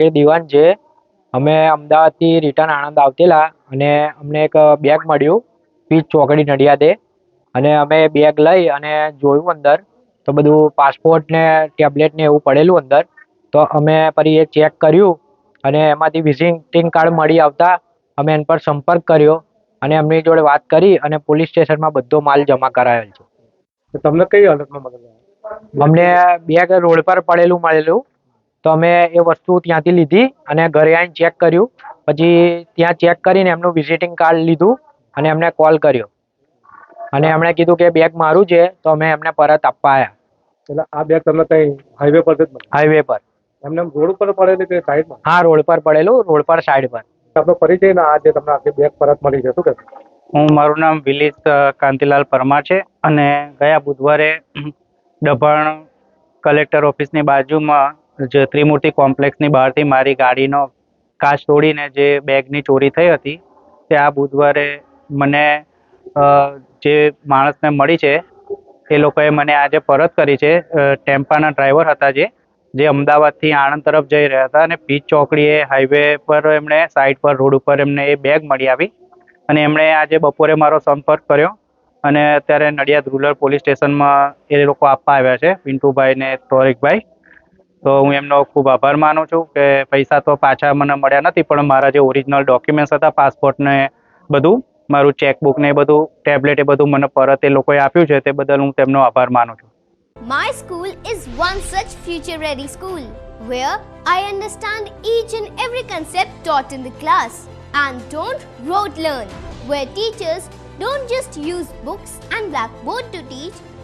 એ દિવાન છે અમે અમદાવાદથી રિટર્ન આણંદ આવતેલા અને અમને એક બેગ મળ્યું પીચ ચોકડી નડિયાદે. અને અમે બેગ લઈ અને જોયું અંદર તો બધું પાસપોર્ટ ને ટેબ્લેટ ને એવું પડેલું અંદર. તો અમે ફરી એ ચેક કર્યું અને એમાંથી વિઝિટિંગ કાર્ડ મળી આવતા અમે એના પર સંપર્ક કર્યો અને એમની જોડે વાત કરી અને પોલીસ સ્ટેશનમાં બધો માલ જમા કરાયેલ છે. તો તમને કઈ હાલતમાં મળેલું અમને બેગ રોડ પર પડેલું મળેલું. તો અમે એ વસ્તુ ત્યાંથી લીધી અને ઘરે આવીને ચેક કર્યું. પછી ત્યાં ચેક કરીને એમનું વિઝિટિંગ કાર્ડ લીધું અને એમને કોલ કર્યો. અને એમણે કીધું કે બેગ મારું છે તો અમે એમને પરત આપવા આવ્યા એટલે આ બેગ તમને કઈ હાઈવે પર હાઈવે પર. એમને રોડ ઉપર પડેલી કે સાઈડમાં હા રોડ પર પડેલું રોડ પર સાઈડ પર. આપનો પરિચય ને આજે તમને આખી બેગ પરત મળી છે શું કહેશો? હું મારું નામ વિલીસ કાંતિલાલ પરમાર છે અને ગયા બુધવારે દભાણ કલેક્ટર ઓફિસની બાજુમાં જે ત્રિમૂર્તિ કોમ્પ્લેક્સની બહારથી મારી ગાડીનો કાચ તોડીને જે બેગની ચોરી થઈ હતી, તે આ બુધવારે મને જે માણસને મળી છે, એ લોકોએ મને આજે પરત કરી છે ટેમ્પાના ડ્રાઈવર હતા જે જે અમદાવાદથી આણંદ તરફ જઈ રહ્યા હતા અને પીચ ચોકડીએ હાઈવે પર એમણે સાઈડ પર, રોડ ઉપર એમને એ બેગ મળી આવી અને એમણે આજે બપોરે મારો સંપર્ક કર્યો અને અત્યારે નડિયાદ રૂરલ પોલીસ સ્ટેશનમાં એ લોકો આપવા આવ્યા છે, પિન્ટુભાઈ ને તોરિકભાઈ. તો હું એમનો ખૂબ આભાર માનું છું કે પૈસા તો પાછા મને મળ્યા નથી પણ મારા જે ઓરિજિનલ ડોક્યુમેન્ટ્સ હતા પાસપોર્ટને બધું મારું ચેકબુક ને બધું ટેબ્લેટ એ બધું મને પરત એ લોકોએ આપ્યું છે તે બદલ હું તેમનો આભાર માનું છું My school is one such future ready school where I understand each and every concept taught in the class and don't rote learn, where teachers don't just use books and blackboard to teach